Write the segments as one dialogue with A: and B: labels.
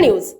A: News.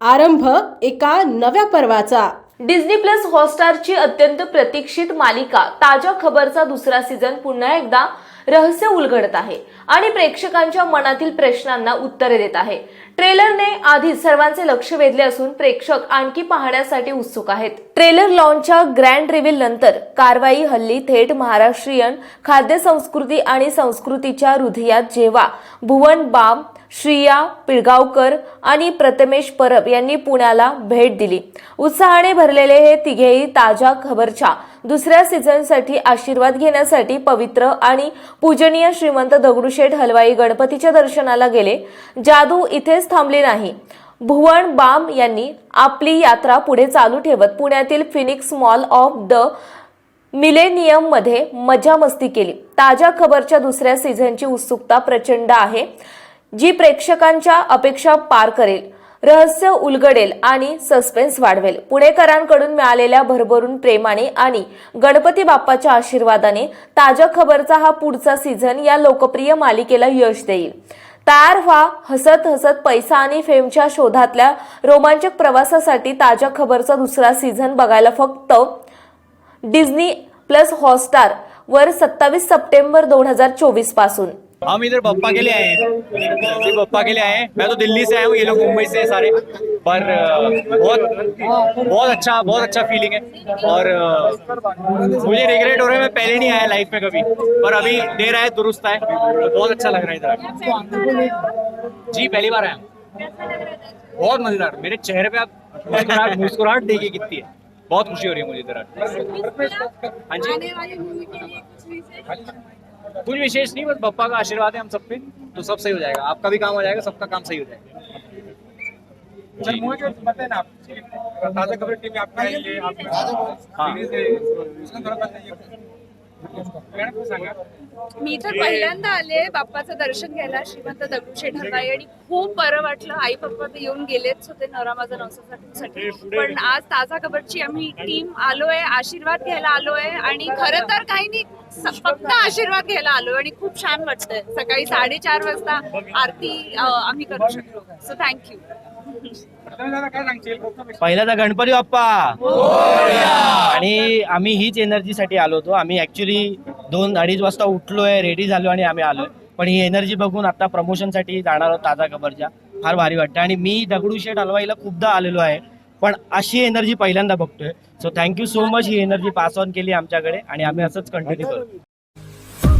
A: आरंभ एका नव्या पर्वाचा.
B: डिझनी प्लस हॉटस्टारची अत्यंत प्रतीक्षित मालिका ताज्या खबरचा दुसरा सीझन पुन्हा एकदा रहस्य उलगडत आहे आणि प्रेक्षकांच्या मनातील प्रश्नांना उत्तरे देत आहे. ट्रेलरने आधीच सर्वांचे लक्ष वेधले असून प्रेक्षक आणखी पाहण्यासाठी उत्सुक आहेत. ट्रेलर लॉन्चच्या ग्रँड रिव्हील नंतर कारवाई हल्ली थेट महाराष्ट्रीयन खाद्य संस्कृती आणि संस्कृतीच्या हृदयात जेव्हा भुवन बाम श्रिया पिळगावकर आणि प्रथमेश परब यांनी पुण्याला भेट दिली. उत्साहाने भरलेले हे तिघेही ताज्या खबरच्या दुसऱ्या सीझनसाठी आशीर्वाद घेण्यासाठी पवित्र आणि पूजनीय श्रीमंत दगडूशेठ हलवाई गणपतीच्या दर्शनाला गेले. जादू इथेच थांबली नाही. भुवन बाम यांनी आपली यात्रा पुढे चालू ठेवत पुण्यातील फिनिक्स मॉल ऑफ द मिलेनियममध्ये मजा मस्ती केली. ताज्या खबरच्या दुसऱ्या सीझनची उत्सुकता प्रचंड आहे. जी प्रेक्षकांच्या अपेक्षा पार करेल. रहस्य उलगडेल आणि सस्पेन्स वाढवेल. पुणेकरांकडून मिळालेल्या भरभरून प्रेमाने आणि गणपती बाप्पाच्या आशीर्वादाने ताज्या खबरचा हा पुढचा सीझन या लोकप्रिय मालिकेला यश देईल. तयार व्हा हसत हसत पैसा आणि फेमच्या शोधातल्या रोमांचक प्रवासासाठी ताज्या खबरचा दुसरा सीझन बघायला फक्त डिझनी प्लस हॉटस्टार वर सत्तावीस सप्टेंबर दोन हजार चोवीसपासून.
C: हम इधर पप्पा के लिए आए हैं। जी बप्पा के लिए आए हैं। मैं तो दिल्ली से आया हूँ, ये लोग मुंबई से सारे। पर बहुत बहुत अच्छा बहुत अच्छा फीलिंग है। और मुझे रिग्रेट हो रहा है, मैं पहले नहीं आया लाइफ में कभी। पर अभी दे रहा है दुरुस्त तो बहुत अच्छा लग रहा है इधर जी, पहली बार आया बहुत मज़ेदार। मेरे चेहरे पे आप मुस्कुराहट देखिए कितनी है। बहुत खुशी हो रही है मुझे इधर। हाँ जी।
D: कुछ विशेष
C: नहीं बस पप्पा का आशीर्वाद है हम सब पे तो सब सही हो जाएगा। आपका भी काम हो जाएगा सबका काम सही हो जाएगा।
E: ताज़ा टीम में आपका ये आप
C: हाँ।
D: मी तर पहिल्यांदा आले बाप्पाचं दर्शन घ्यायला श्रीमंत दगडूशेठ हलवाई आणि खूप बरं वाटलं आई पप्पा तर येऊन गेलेच होते नवरा माझा नवसासाठी. पण आज ताजा खबरची आम्ही टीम आलोय आशीर्वाद घ्यायला आलोय. आणि खरं तर काही नाही फक्त आशीर्वाद घ्यायला आलोय. आणि खूप छान वाटतंय. सकाळी साडेचार वाजता आरती आम्ही करू शकलो सो थँक्यू
E: पहिल्यांदा
F: पहिला गणपती बाप्पा. आणि आम्ही हीच एनर्जीसाठी आलो होतो. आम्ही ऍक्च्युली दोन अडीच वाजता उठलोय रेडी झालो आणि आम्ही आलोय. पण ही एनर्जी बघून आता प्रमोशनसाठी जाणार आहोत ताजा खबरच्या. फार भारी वाटतं. आणि मी दगडूशेठ हलवाईला खूपदा आलेलो आहे. पण अशी एनर्जी पहिल्यांदा बघतोय. So thank you so much he energy pass on केली आमच्याकडे. आणि आम्ही असंच कंटिन्यू करू.